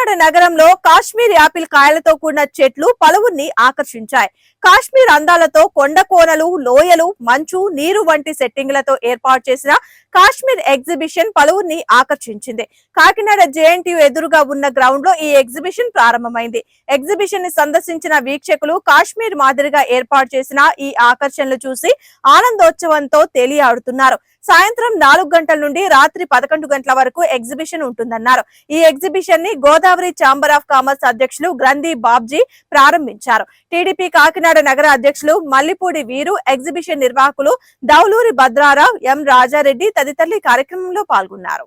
కాకినాడ నగరంలో కాశ్మీర్ యాపిల్ కాయలతో కూడిన చెట్లు పలువురిని ఆకర్షించాయి. కాశ్మీర్ అందాలతో కొండ కోనలు లోయలు మంచు నీరు వంటి సెట్టింగ్లతో ఏర్పాటు చేసిన కాశ్మీర్ ఎగ్జిబిషన్ పలువురిని ఆకర్షించింది. కాకినాడ జేఎన్టీయు ఎదురుగా ఉన్న గ్రౌండ్లో ఈ ఎగ్జిబిషన్ ప్రారంభమైంది. ఎగ్జిబిషన్ని సందర్శించిన వీక్షకులు కాశ్మీర్ మాదిరిగా ఏర్పాటు చేసిన ఈ ఆకర్షణలు చూసి ఆనందోత్సవంతో తేలియాడుతున్నారు. సాయంత్రం నాలుగు గంటల నుండి రాత్రి పదకొండు గంటల వరకు ఎగ్జిబిషన్ ఉంటుందన్నారు. ఈ ఎగ్జిబిషన్ని గోదావరి ఛాంబర్ ఆఫ్ కామర్స్ అధ్యక్షులు గ్రంథి బాబ్జీ ప్రారంభించారు. టీడీపీ కాకినాడ నగర అధ్యక్షులు మల్లిపూడి వీరు ఎగ్జిబిషన్ నిర్వాహకులు దౌలూరి భద్రారావు ఎం రాజారెడ్డి తదితరులు ఈ కార్యక్రమంలో పాల్గొన్నారు.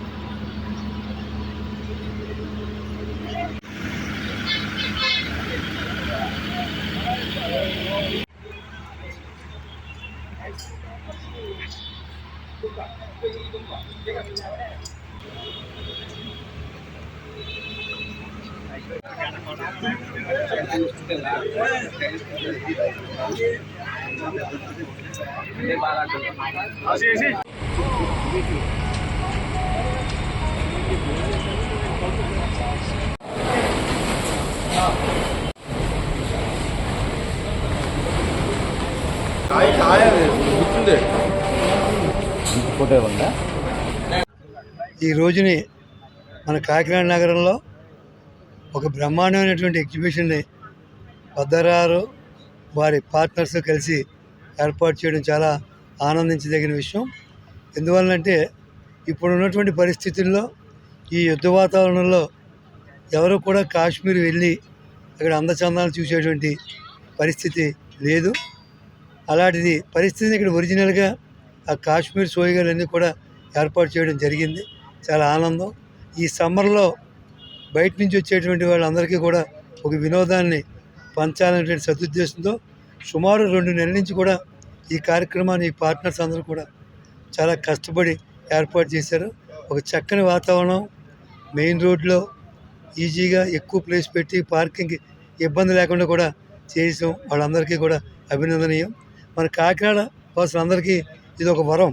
아예 아예 못준대. 이거 꺼내봤나? ఈ రోజుని మన కాకినాడ నగరంలో ఒక బ్రహ్మాండమైనటువంటి ఎగ్జిబిషన్ని పద్దరారు వారి పార్ట్నర్స్ కలిసి ఏర్పాటు చేయడం చాలా ఆనందించదగిన విషయం. ఎందువల్లంటే ఇప్పుడు ఉన్నటువంటి పరిస్థితుల్లో ఈ యుద్ధ వాతావరణంలో ఎవరు కూడా కాశ్మీర్ వెళ్ళి అక్కడ అందచందాలు చూసేటువంటి పరిస్థితి లేదు. అలాంటిది పరిస్థితిని ఇక్కడ ఒరిజినల్గా ఆ కాశ్మీర్ సోయగాలన్నీ కూడా ఏర్పాటు చేయడం జరిగింది. చాలా ఆనందం. ఈ సమ్మర్లో బయట నుంచి వచ్చేటువంటి వాళ్ళందరికీ కూడా ఒక వినోదాన్ని పంచాలనేటువంటి సదుద్దేశంతో సుమారు రెండు నెలల నుంచి కూడా ఈ కార్యక్రమాన్ని ఈ పార్ట్నర్స్ అందరూ కూడా చాలా కష్టపడి ఏర్పాటు చేశారు. ఒక చక్కని వాతావరణం మెయిన్ రోడ్లో ఈజీగా ఎక్కువ ప్లేస్ పెట్టి పార్కింగ్కి ఇబ్బంది లేకుండా కూడా చేసాం వాళ్ళందరికీ కూడా అభినందనీయం. మన కాకినాడ వాసులందరికీ ఇది ఒక వరం.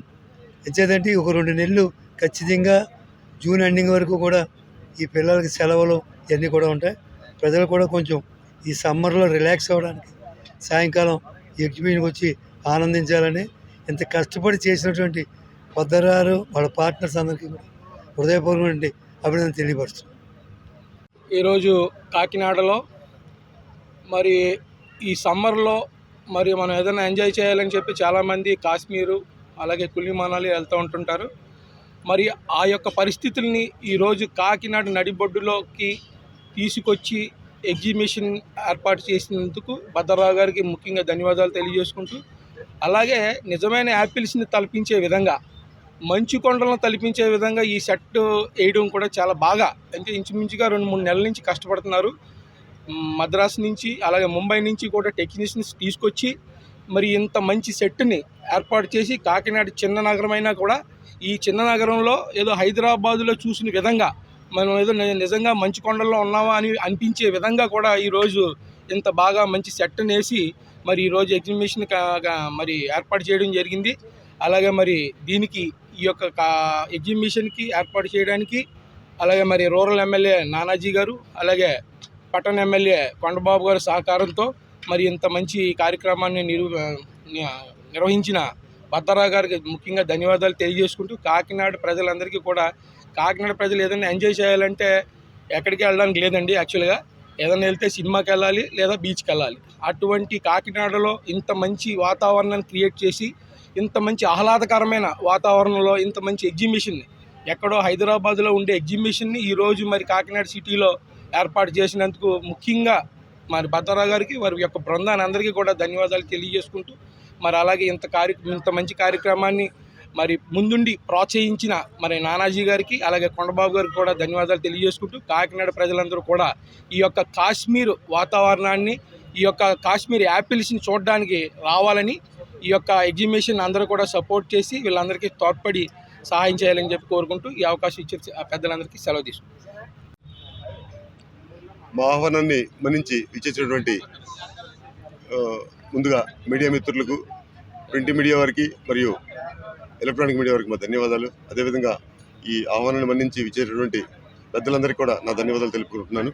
ఎంచేదంటే ఒక రెండు నెలలు ఖచ్చితంగా జూన్ ఎండింగ్ వరకు కూడా ఈ పిల్లలకి సెలవులు ఇవన్నీ కూడా ఉంటాయి. ప్రజలు కూడా కొంచెం ఈ సమ్మర్లో రిలాక్స్ అవ్వడానికి సాయంకాలం ఎగ్జిబిషన్కి వచ్చి ఆనందించాలని ఇంత కష్టపడి చేసినటువంటి పొద్దరారు వాళ్ళ పార్ట్నర్స్ అందరికీ కూడా హృదయపూర్వకమైన అభినందన తెలియపరుస్తున్నాను. ఈరోజు కాకినాడలో మరి ఈ సమ్మర్లో మరి మనం ఏదైనా ఎంజాయ్ చేయాలని చెప్పి చాలామంది కాశ్మీరు అలాగే కులి మనాలి వెళ్తూ ఉంటుంటారు. మరి ఆ యొక్క పరిస్థితుల్ని ఈరోజు కాకినాడ నడిబొడ్డులోకి తీసుకొచ్చి ఎగ్జిబిషన్ ఏర్పాటు చేసినందుకు భద్రరావు గారికి ముఖ్యంగా ధన్యవాదాలు తెలియజేసుకుంటూ అలాగే నిజమైన యాపిల్స్ని తలపించే విధంగా మంచు కొండలను తలపించే విధంగా ఈ సెట్ వేయడం కూడా చాలా బాగా అంటే ఇంచుమించుగా రెండు మూడు నెలల నుంచి కష్టపడుతున్నారు. మద్రాసు నుంచి అలాగే ముంబై నుంచి కూడా టెక్నీషియన్స్ తీసుకొచ్చి మరి ఇంత మంచి సెట్ని ఏర్పాటు చేసి కాకినాడ చిన్న నగరమైనా కూడా ఈ చిన్న నగరంలో ఏదో హైదరాబాదులో చూసిన విధంగా మనం ఏదో నిజంగా మంచి కొండల్లో ఉన్నామా అని అనిపించే విధంగా కూడా ఈరోజు ఇంత బాగా మంచి సెట్ వేసి మరి ఈరోజు ఎగ్జిబిషన్ మరి ఏర్పాటు చేయడం జరిగింది. అలాగే మరి దీనికి ఈ యొక్క ఎగ్జిబిషన్కి ఏర్పాటు చేయడానికి అలాగే మరి రూరల్ ఎమ్మెల్యే నానాజీ గారు అలాగే పట్టణ ఎమ్మెల్యే కొండబాబు గారి సహకారంతో మరి ఇంత మంచి కార్యక్రమాన్ని నిరు నిర్వహించిన బత్తారావు గారికి ముఖ్యంగా ధన్యవాదాలు తెలియజేసుకుంటూ కాకినాడ ప్రజలందరికీ కూడా కాకినాడ ప్రజలు ఏదైనా ఎంజాయ్ చేయాలంటే ఎక్కడికి వెళ్ళడానికి లేదండి యాక్చువల్గా ఏదైనా వెళ్తే సినిమాకి వెళ్ళాలి లేదా బీచ్కి వెళ్ళాలి. అటువంటి కాకినాడలో ఇంత మంచి వాతావరణాన్ని క్రియేట్ చేసి ఇంత మంచి ఆహ్లాదకరమైన వాతావరణంలో ఇంత మంచి ఎగ్జిబిషన్ని ఎక్కడో హైదరాబాద్లో ఉండే ఎగ్జిబిషన్ని ఈరోజు మరి కాకినాడ సిటీలో ఏర్పాటు చేసినందుకు ముఖ్యంగా మరి భద్రరావు గారికి వారి యొక్క బృందాన్ని అందరికీ కూడా ధన్యవాదాలు తెలియజేసుకుంటూ మరి అలాగే ఇంత కార్య ఇంత మంచి కార్యక్రమాన్ని మరి ముందుండి ప్రోత్సహించిన మరి నానాజీ గారికి అలాగే కొండబాబు గారికి కూడా ధన్యవాదాలు తెలియజేసుకుంటూ కాకినాడ ప్రజలందరూ కూడా ఈ యొక్క కాశ్మీర్ వాతావరణాన్ని ఈ యొక్క కాశ్మీర్ యాపిల్స్ని చూడడానికి రావాలని ఈ యొక్క ఎగ్జిబిషన్ అందరూ కూడా సపోర్ట్ చేసి వీళ్ళందరికీ తోడ్పడి సహాయం చేయాలని చెప్పి కోరుకుంటూ ఈ అవకాశం ఇచ్చే పెద్దలందరికీ సెలవు తీసుకుంటాం మా ఆహ్వానాన్ని మన్నించి ఇచ్చేసినటువంటి ముందుగా మీడియా మిత్రులకు ప్రింట్ మీడియా వారికి మరియు ఎలక్ట్రానిక్ మీడియా వారికి మా ధన్యవాదాలు. అదేవిధంగా ఈ ఆహ్వానాన్ని మన్నించి ఇచ్చేటటువంటి పెద్దలందరికీ కూడా నా ధన్యవాదాలు తెలుపుకుంటున్నాను.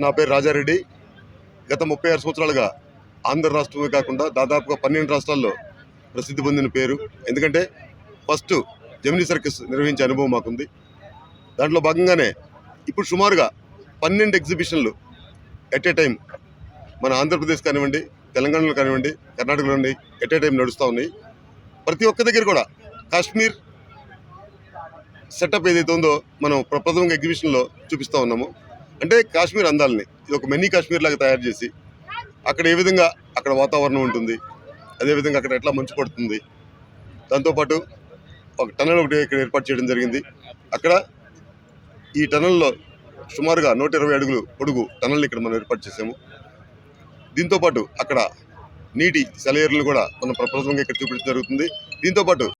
నా పేరు రాజారెడ్డి. గత ముప్పై ఆరు సంవత్సరాలుగా ఆంధ్ర రాష్ట్రమే కాకుండా దాదాపుగా పన్నెండు రాష్ట్రాల్లో ప్రసిద్ధి పొందిన పేరు. ఎందుకంటే ఫస్ట్ జమినీ సర్కస్ నిర్వహించే అనుభవం మాకుంది. దాంట్లో భాగంగానే ఇప్పుడు సుమారుగా పన్నెండు ఎగ్జిబిషన్లు ఎట్ ఏ టైం మన ఆంధ్రప్రదేశ్ కానివ్వండి తెలంగాణలో కానివ్వండి కర్ణాటకలో కానివ్వండి ఎట్ ఏ టైం నడుస్తూ ఉన్నాయి. ప్రతి ఒక్క దగ్గర కూడా కాశ్మీర్ సెటప్ ఏదైతే ఉందో మనం ప్రప్రథమంగా ఎగ్జిబిషన్లో చూపిస్తూ ఉన్నాము. అంటే కాశ్మీర్ అందాలని ఇది ఒక మినీ కాశ్మీర్ లాగా తయారు చేసి అక్కడ ఏ విధంగా అక్కడ వాతావరణం ఉంటుంది అదేవిధంగా అక్కడ ఎట్లా మంచు పడుతుంది దాంతోపాటు ఒక టనల్ ఒకటి ఇక్కడ ఏర్పాటు చేయడం జరిగింది. అక్కడ ఈ టనల్లో సుమారుగా నూట ఇరవై అడుగులు పొడుగు టనల్ని ఇక్కడ మనం ఏర్పాటు చేసాము. దీంతోపాటు అక్కడ నీటి సెలయేర్లు కూడా మనం ప్రప్రథమంగా ఇక్కడ చూపించడం జరుగుతుంది. దీంతోపాటు